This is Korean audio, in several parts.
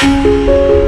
Música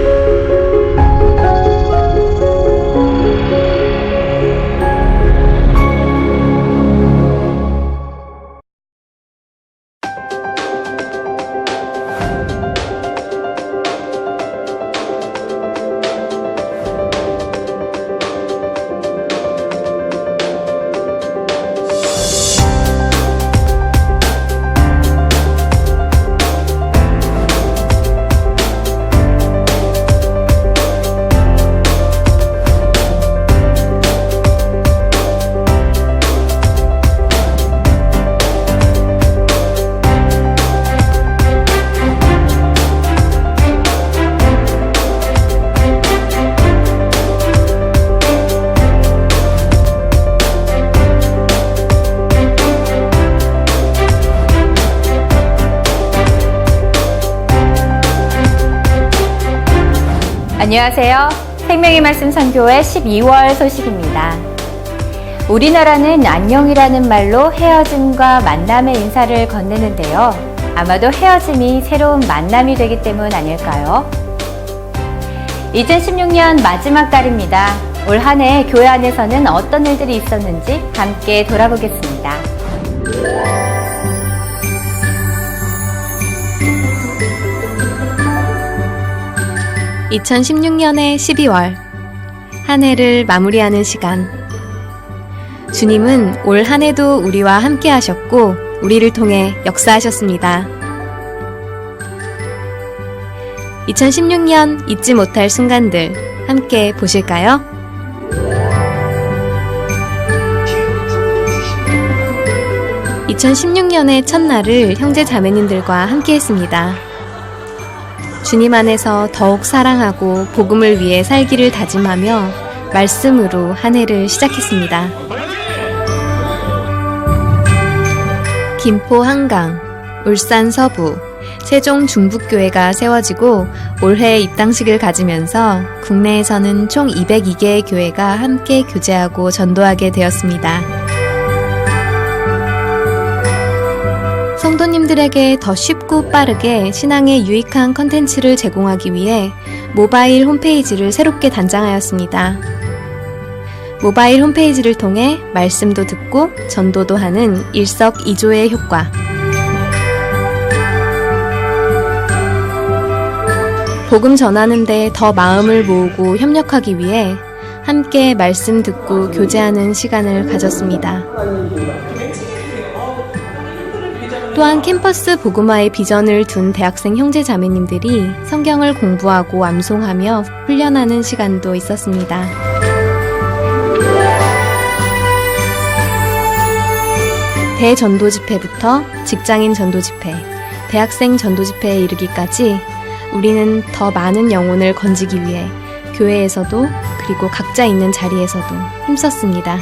안녕하세요. 생명의 말씀 선교회 12월 소식입니다. 우리나라는 안녕이라는 말로 헤어짐과 만남의 인사를 건네는데요. 아마도 헤어짐이 새로운 만남이 되기 때문 아닐까요? 2016년 마지막 달입니다. 올 한 해 교회 안에서는 어떤 일들이 있었는지 함께 돌아보겠습니다. 2016년의 12월 한 해를 마무리하는 시간 주님은 올 한 해도 우리와 함께 하셨고 우리를 통해 역사하셨습니다. 2016년 잊지 못할 순간들 함께 보실까요? (2016년의) 첫날을 형제 자매님들과 함께 했습니다. 주님 안에서 더욱 사랑하고 복음을 위해 살기를 다짐하며 말씀으로 한 해를 시작했습니다. 김포 한강, 울산 서부, 세종 중북교회가 세워지고 올해 입당식을 가지면서 국내에서는 총 202개의 교회가 함께 교제하고 전도하게 되었습니다. 성도님들에게 더 쉽고 빠르게 신앙에 유익한 컨텐츠를 제공하기 위해 모바일 홈페이지를 새롭게 단장하였습니다. 모바일 홈페이지를 통해 말씀도 듣고 전도도 하는 일석이조의 효과. 복음 전하는데 더 마음을 모으고 협력하기 위해 함께 말씀 듣고 교제하는 시간을 가졌습니다. 또한 캠퍼스 복음화의 비전을 둔 대학생 형제 자매님들이 성경을 공부하고 암송하며 훈련하는 시간도 있었습니다. 대전도 집회부터 직장인 전도 집회, 대학생 전도 집회에 이르기까지 우리는 더 많은 영혼을 건지기 위해 교회에서도 그리고 각자 있는 자리에서도 힘썼습니다.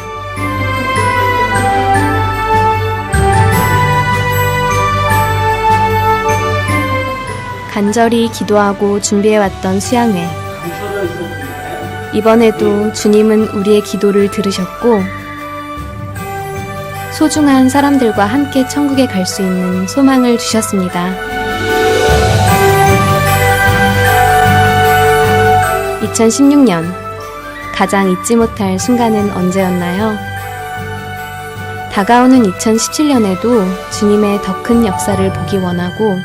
간절히 기도하고 준비해왔던 수양회. 이번에도 주님은 우리의 기도를 들으셨고, 소중한 사람들과 함께 천국에 갈 수 있는 소망을 주셨습니다. 2016년 가장 잊지 못할 순간은 언제였나요? 다가오는 2017년에도 주님의 더 큰 역사를 보기 원하고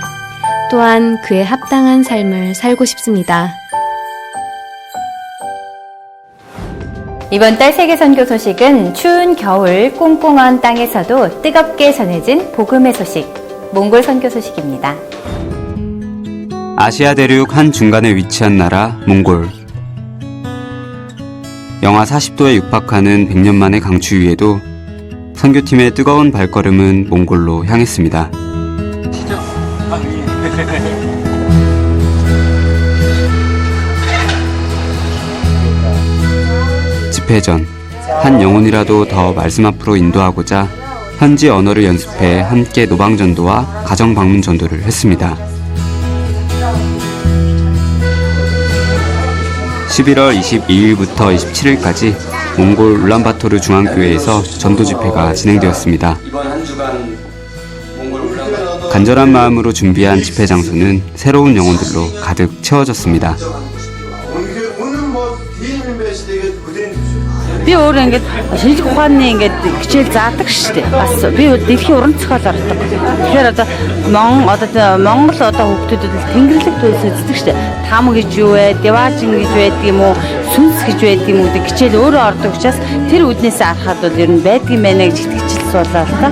또한 그에 합당한 삶을 살고 싶습니다. 이번 달 세계 선교 소식은 추운 겨울 꽁꽁한 땅에서도 뜨겁게 전해진 복음의 소식, 몽골 선교 소식입니다. 아시아 대륙 한 중간에 위치한 나라 몽골. 영하 40도에 육박하는 100년 만의 강추 위에도 선교팀의 뜨거운 발걸음은 몽골로 향했습니다. 집회 전, 한 영혼이라도 더 말씀 앞으로 인도하고자 현지 언어를 연습해 함께 노방전도와 가정방문 전도를 했습니다. 11월 22일부터 27일까지 몽골 울란바토르 중앙교회에서 전도 집회가 진행되었습니다. 간절한 마음으로 준비한 집회 장소는 새로운 영혼들로 가득 채워졌습니다. Би өөр ингээд шинжлэх ухааны ингээд хичээл заадаг шүү дээ. Бас би дэлхийн уран зохиол ордог. Тэгэхээр одоо Монгол одоо Монгол одоо хүүхдүүдэд тэнгэрлэг төлс үздэг шүү дээ. Там гэж юу вэ? Деважин гэж байдаг юм уу? Сүнс гэж байдаг юм уу? хичээл өөрөө ордог учраас тэр үднээсээ харахад бол ер нь байдаг юм байна гэж итгэж суулаа л та.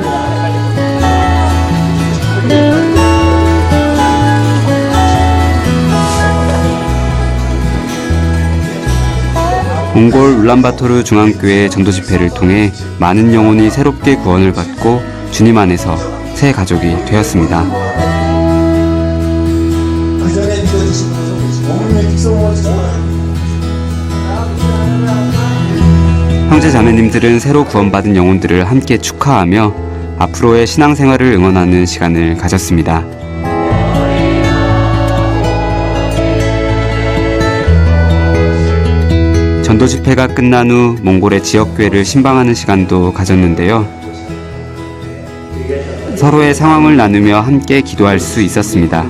몽골 울란바토르 중앙교회 전도 집회를 통해 많은 영혼이 새롭게 구원을 받고 주님 안에서 새 가족이 되었습니다. 형제 자매님들은 새로 구원받은 영혼들을 함께 축하하며 앞으로의 신앙생활을 응원하는 시간을 가졌습니다. 전도 집회가 끝난 후 몽골의 지역교회를 신방하는 시간도 가졌는데요. 서로의 상황을 나누며 함께 기도할 수 있었습니다.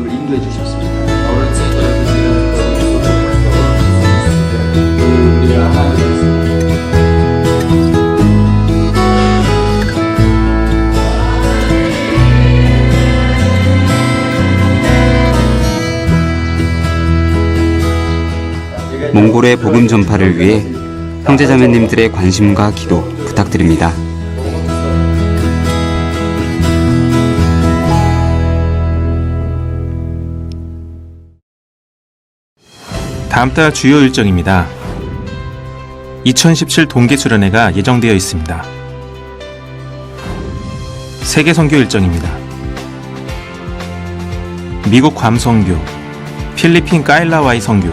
몽골의 복음 전파를 위해 형제자매님들의 관심과 기도 부탁드립니다. 다음 달 주요 일정입니다. 2017 동계 수련회가 예정되어 있습니다. 세계 선교 일정입니다. 미국 괌 선교, 필리핀 까일라와이 선교,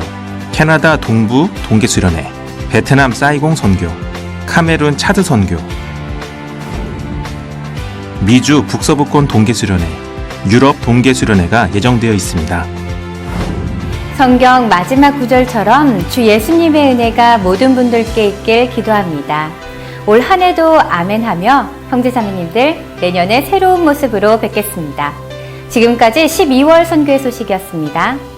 캐나다 동부 동계 수련회, 베트남 사이공 선교, 카메룬 차드 선교, 미주 북서부권 동계 수련회, 유럽 동계 수련회가 예정되어 있습니다. 성경 마지막 구절처럼 주 예수님의 은혜가 모든 분들께 있길 기도합니다. 올 한 해도 아멘 하며 형제자매님들 내년에 새로운 모습으로 뵙겠습니다. 지금까지 12월 선교의 소식이었습니다.